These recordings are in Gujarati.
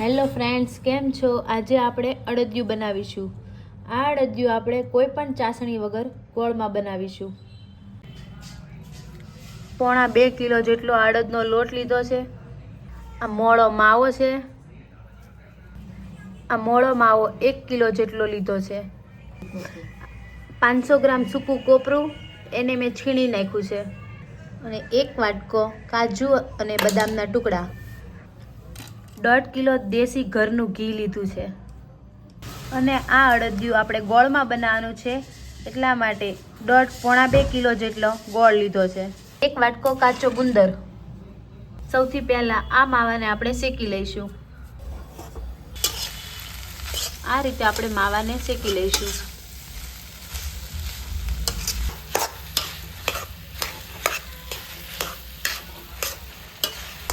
હેલો ફ્રેન્ડ્સ, કેમ છો? આજે આપણે અડદિયું બનાવીશું. આ અડદિયું આપણે કોઈ પણ ચાસણી વગર ગોળમાં બનાવીશું. પોણા બે કિલો જેટલો અડદનો લોટ લીધો છે. આ મોળો માવો છે. આ મોળો માવો એક કિલો જેટલો લીધો છે. પાંચસો ગ્રામ સૂકું કોપરું એને મેં છીણી નાખ્યું છે. અને એક વાટકો કાજુ અને બદામના ટુકડા. દોઢ કિલો દેશી ઘરનું ઘી લીધું છે. અને આ અડદિયું આપણે ગોળમાં બનાવવાનું છે, એટલા માટે દોઢ પોણા બે કિલો જેટલો ગોળ લીધો છે. એક વાટકો કાચો ગુંદર. સૌથી પહેલાં આ માવાને આપણે શેકી લઈશું. આ રીતે આપણે માવાને શેકી લઈશું.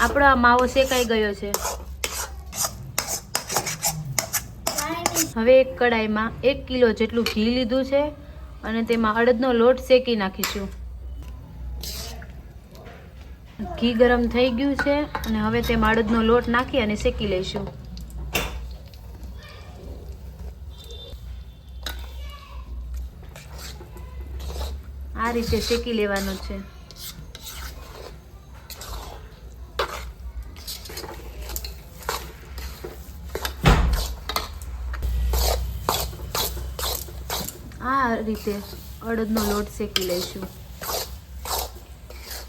આપણો આ માવો શેકાઈ ગયો છે. હવે એક કડાઈમાં એક કિલો જેટલું ઘી લીધું છે અને તેમાં અડદનો લોટ શેકી નાખીશું. ઘી ગરમ થઈ ગયું છે અને હવે તેમાં અડદનો લોટ નાખી અને શેકી લઈશું. આ રીતે શેકી લેવાનું છે આ રીતે અડદનો લોટ શેકી લઈશું.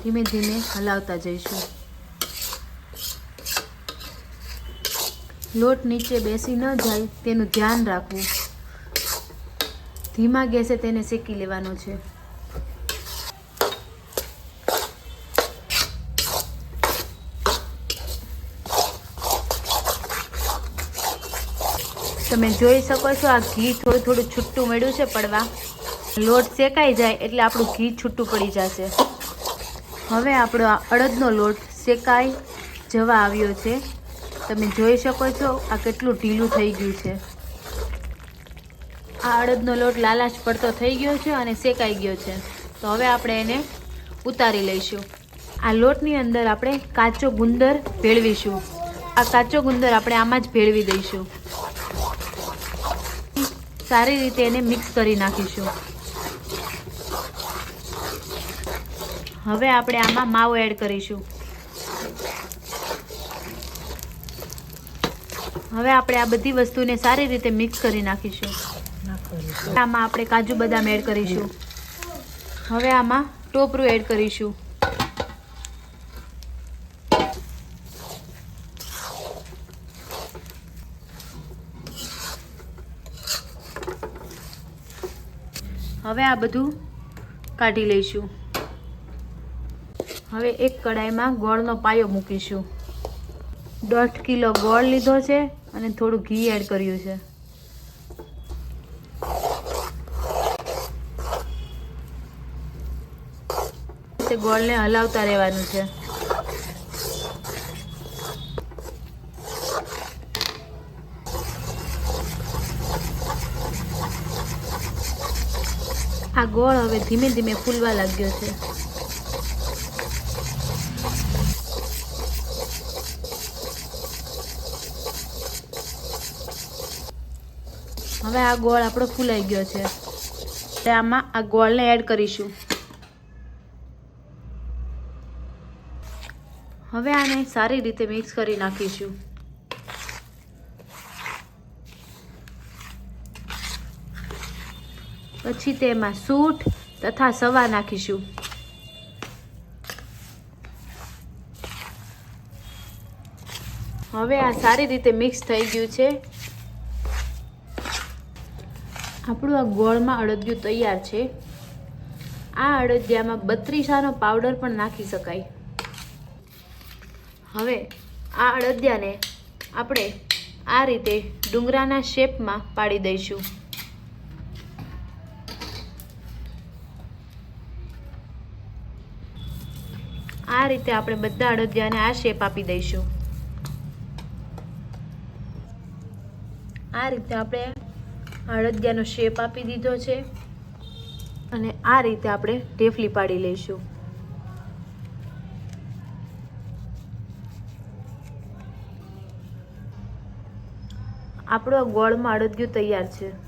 ધીમે ધીમે હલાવતા જઈશું. લોટ નીચે બેસી ન જાય તેનું ધ્યાન રાખવું. ધીમા ગેસે તેને શેકી લેવાનો છે. તમે જોઈ શકો છો, આ ઘી થોડું થોડું છૂટું મળ્યું છે પડવા. લોટ શેકાઈ જાય એટલે આપણું ઘી છૂટું પડી જશે. હવે આપણો આ અડદનો લોટ શેકાઈ જવા આવ્યો છે. તમે જોઈ શકો છો, આ કેટલું ઢીલું થઈ ગયું છે. આ અડદનો લોટ લાલાશ પડતો થઈ ગયો છે અને શેકાઈ ગયો છે. તો હવે આપણે એને ઉતારી લઈશું. આ લોટની અંદર આપણે કાચો ગુંદર ભેળવીશું. આ કાચો ગુંદર આપણે આમાં જ ભેળવી દઈશું. સારી રીતે એને મિક્સ કરી નાખીશું. હવે આપણે આમાં માવો એડ કરીશું. હવે આપણે આ બધી વસ્તુને સારી રીતે મિક્સ કરી નાખીશું. આમાં આપણે કાજુ બદામ એડ કરીશું. હવે આમાં ટોપરું એડ કરીશું. હવે આ બધું કાઢી લઈશું. હવે એક કડાઈમાં ગોળનો પાયો મૂકીશું. દોઢ કિલો ગોળ લીધો છે અને થોડું ઘી એડ કર્યું છે. ગોળને હલાવતા રહેવાનું છે. આ ગોળ હવે ધીમે ધીમે ફૂલવા લાગ્યો છે. હવે આ ગોળ આપણો ફૂલાઈ ગયો છે. એટલે આમાં આ ગોળને એડ કરીશું. હવે આને સારી રીતે મિક્સ કરી નાખીશું. પછી તેમાં સૂટ તથા સવા નાખીશું. હવે આ સારી રીતે મિક્સ થઈ ગયું છે. આપણું આ ગોળમાં અડદિયું તૈયાર છે. આ અડદિયામાં બત્રીસાનો પાવડર પણ નાખી શકાય. હવે આ અડદિયાને આપણે આ રીતે ડુંગરાના શેપમાં પાડી દઈશું. આ રીતે આપણે બધા અડદિયાને આ શેપ આપી દઈશું. આ રીતે આપણે અડદિયાનો શેપ આપી દીધો છે. અને આ રીતે આપણે ઢેફલી પાડી લઈશું. આપણો ગોળમાં અડદિયું તૈયાર છે.